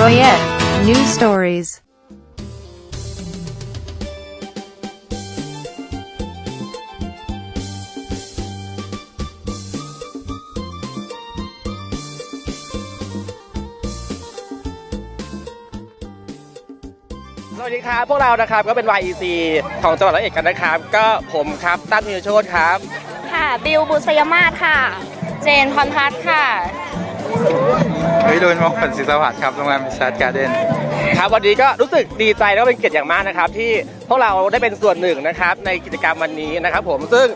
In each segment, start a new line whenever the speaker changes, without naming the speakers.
Royette News Stories.
สวัสดีครับ พวกเรานะครับก็เป็น YEC ของจังหวัดร้อยเอ็ดกันนะครับ ก็ผมครับตั้มพิมโชตครับ
ค่ะ บิวบุษยมาศค่ะ เจนพรพัฒน์ค่ะ
วิรุณมงคลศิษวัตรครับโรงแรมมิสซัตการ์เด้น
ครับวันนี้ก็รู้สึกดีใจแล้วก็เป็นเกียรติอย่างมากนะครับ ที่พวกเราได้เป็นส่วนหนึ่งนะครับในกิจกรรมวันนี้นะครับ ผมซึ่ง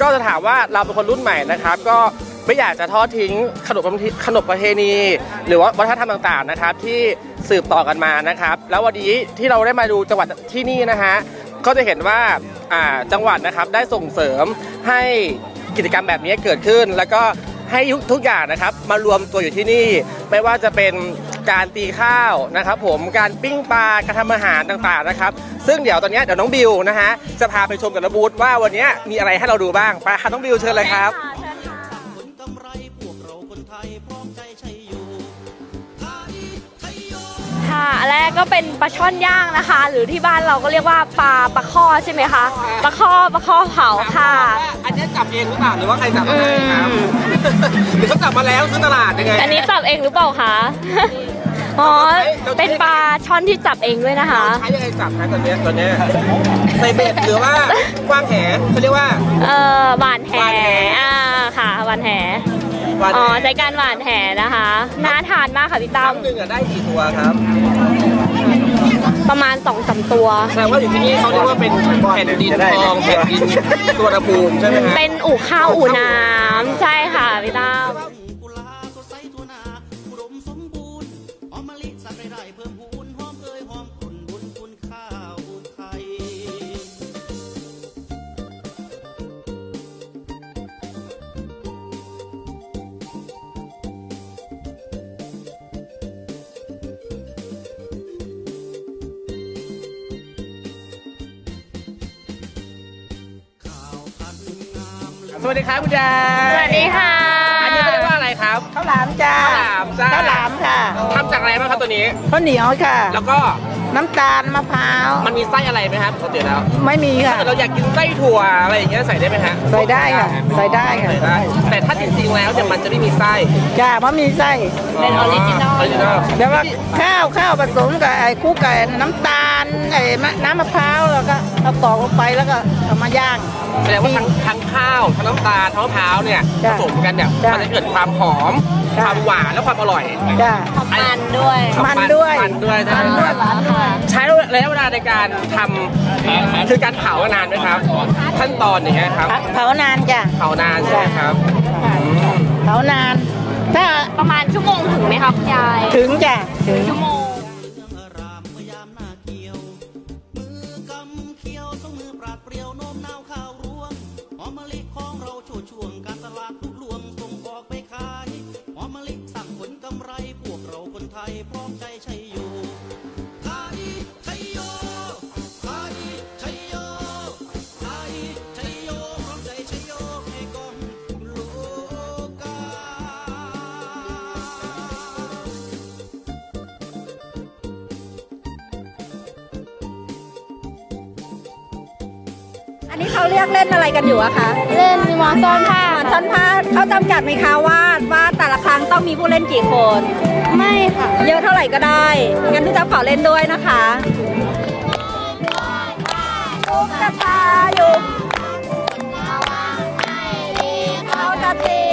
ก็จะถามว่าเราเป็นคนรุ่นใหม่นะครับ ก็ไม่อยากจะทอดทิ้งขนบขนบประเพณี หรือว่าวัฒนธรรมต่างๆนะครับ ที่สืบต่อกันมานะครับ แล้ววันนี้ที่เราได้มาดูจังหวัดที่นี่นะฮะก็จะเห็นว่าอ่าจังหวัดนะครับได้ส่งเสริมให้กิจกรรมแบบนี้เกิดขึ้น แล้วก็ ให้ทุกอย่างนะครับ มารวมตัวอยู่ที่นี่ ไม่ว่าจะเป็นการตีข้าวนะครับ ผมการปิ้งปลาการทำอาหารต่างๆนะครับ ซึ่งเดี๋ยวตอนนี้เดี๋ยวน้องบิวนะฮะจะพาไปชมกับระบูธว่าวันนี้มีอะไรให้เราดูบ้างไปค่ะน้องบิวเชิญเลยครับ
ค่ะ
อันแรกก็เป็นปลาช่อนย่างนะคะ หรือที่บ้านเราก็เรียกว่าปลาปลาข้อใช่ไหมคะปลาข้อปลาข้อเผาค่ะ
อันนี้จับเองหรือเปล่าหรือว่าใครจับมาให้ครับหรือเขาจับมาแล้วซื้อตลาดยังไง
อันนี้จับเองหรือเปล่าคะอ๋อเป็นปลาช่อนที่จับเองด้วยนะคะ
ใช้ยังไงจับครับตัวเนี้ยตัวเนี้ยใส่เบ็ดหรือว่ากว้างแหเขาเรียกว่า
เอ่อหวานแห
หวานแห
อ่าค่ะหวานแห
วัน
อ๋อใช้การหวานแหนะคะน่าทานมากค่ะพี่
ค
ตั้
รั้
ม
งหนึ่งอะได้กี่ตัวครับ
ประมาณ2อสตัว
แสดงว่าอยู่ที่นี่เขาเรียกว่าเป็นแผ่นดินทองแผ่นดินตัวระภูมิใช่ไหมฮะ
เป็นอู่ข้าวอู่น้ำ
สวัส
ดีครับคุณยาย
สวัสดีค่ะ
อันนี้เขาเรียกว่าอะไรครับ
ข้าวหลามจ้า
ข้าวหลามจ้า
ข้าวหลามค่ะ
ทำจากอะไรบ้างครับตัวนี้
ข้าวเหนียวค่ะ
แล้วก็
น้ำตาลมะพร้าว
มันมีไส้อะไรไหมครับปกติแล้ว
ไม่มีค่ะ
ถ้าเกิดเราอยากกินไส้ถั่วอะไรอย่างเงี้ยใส่ได้ไหมฮะ
ใส่ได้ค่ะใส่ได้ค่ะ
ใส่ได้แต่ถ้าจริงๆแล้วเนี่ยมันจะไม่มีไส้
จ้าเพราะมีไส้
เป็นออริจินอล
ออริจินอล
แต่ว่าข้าวข้าวผสมกับไอ้คลุกกับน้ำตาลไอ้มะน้ำมะพร้าวแล้วก็เอาตอกลงไปแล้วก็เอามาย่าง
แสดงว่าทั้งทั้งข้าวทั้งน้ำตาลทั้งมะพร้าวเนี่ยผ
จ้ะ
สมกันเนี่ย
จ้ะ
มันจะเกิดความหอม
จ้ะ
ความหวานและความอร่อย
จ้า
มันด้วย
มันด้วย
มันด้วยใช่
มัน
ไหม
ด้วยหวานด้วย
ใช้ระยะเวลาในการทำคือการเผานานไหมครับ ขั้นตอนอย่างเงี้ยครับ
เผานานจ้ะ
เผานานใช่ไหมครับอืม
เผานาน ถ้า
ประมาณชั่วโมงถึงไหมคะคุณยาย
ถึงจ้ะถึง
ชั่วโมง
อันนี้เขาเรียกเล่นอะไรกันอยู่อะคะ
เล่นหมอนซ้อนผ้า
หมอนท่อนผ้าเขาจำกัดไหมคะว่าว่าแต่ละครั้งต้องมีผู้เล่นกี่คน
ไม่ค่ะ
เยอะเท่าไหร่ก็ได้ งั้นพี่จะขอเล่นด้วยนะคะตุ๊กตาอยู่เขาจะตี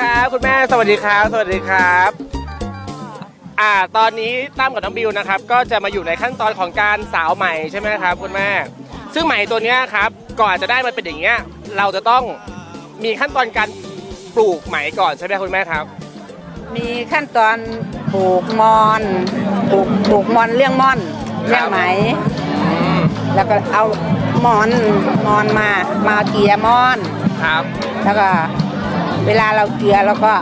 ค
รับคุณแม่สวัสดีครับ สวัสดีครับ อ่าตอนนี้ตั้มกับน้องบิวนะครับ ก็จะมาอยู่ในขั้นตอนของการสาวใหม่ใช่ไหมครับ คุณแม่ ซึ่งไหมตัวเนี้ยครับก่อนจะได้มาเป็นอย่างเงี้ยเราจะต้องมีขั้นตอนการปลูกไหมก่อนใช่ไหมคุณแม่ครับ
มีขั้นตอนปลูกมอนปลูกปลูกมอนเลี้ยงม่อนเลี้ยงไหม แล้วก็เอามอนมอนมามาเกลียมอน
ครับ
แล้วก็ เวลาเราเกลือเราก็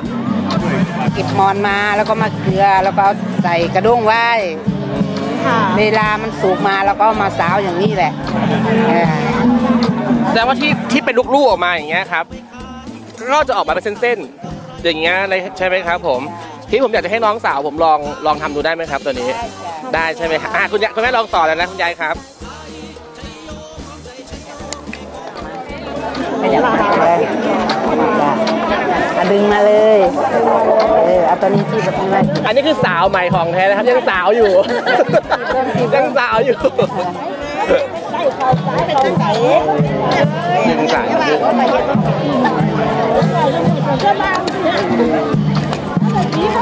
เก็บมอนมาแล้วก็มาเกลือแล้วก็ใส่กระด้งไว้
ค่ะ
เวลามันสุกมาเราก็เอามาสาวอย่างนี้แหละเออ
แสดงว่าที่ที่เป็นลูกๆออกมาอย่างเงี้ยครับ ก็จะออกมาเป็นเส้นๆ อย่างเงี้ยเลยใช่ไหมครับ ผม ที่ผมอยากจะให้น้องสาวผมลองลองทำดูได้ไหมครับ ตัวนี้ ได้ใช่ไหมครับอะคุณยายคุณแม่ลองต่อเลยนะคุณยายครับ
ขยับมาเลยอะ ดึงมาเลยเออเอาตัวนี้ที่แบบนี้เลย
อันนี้คือสาวใหม่ของแท้นะครับยังสาวอยู่ ยังสาวอยู่ยังสาวอยู่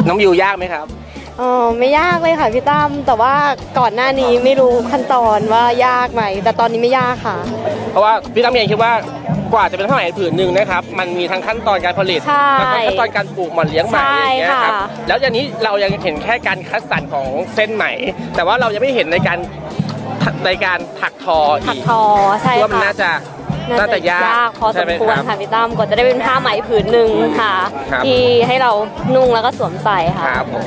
น้องบิวยากไหมครับ
อ๋อไม่ยากเลยค่ะพี่ตั้มแต่ว่าก่อนหน้านี้ไม่รู้ขั้นตอนว่ายากไหมแต่ตอนนี้ไม่ยากค่ะ
เพราะว่าพี่ตั้มเองคิดว่ากว่าจะเป็นผ้าไหมผืนหนึ่งนะครับ มันมีทั้งขั้นตอนการผลิต
ใช่
แล้วก็ขั้นตอนการปลูกหม่อนเลี้ยงไหมอย่างเงี้ยครับ
ใช่ค่ะ
แล้วอย่างนี้เรายังเห็นแค่การคัดสรรของเส้นไหม แต่ว่าเรายังไม่เห็นในการในการถักทอ
ถัก
อีก
ทอใช่
ว่ามัน
ค่ะ
น่าจะน่าจะยาก
พอส
ใช่
ม
ไหม
ควร
ครับ
ค่ะพี่ตั้มกว่าจะได้เป็นผ้าไหมผืนหนึ่งค่ะ
ครับ
ที่ให้เรานุ่งแล้วก็สวมใส่
ค
ค่ะ
รับผม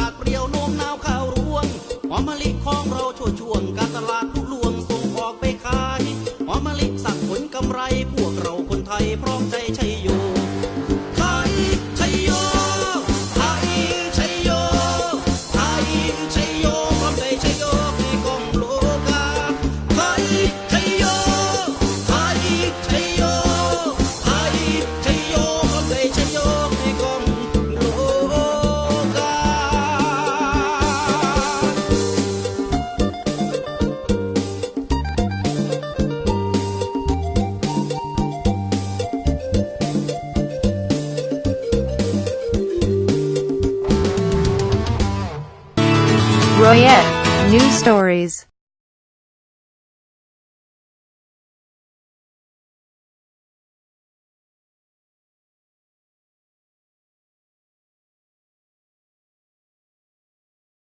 Royette News Stories.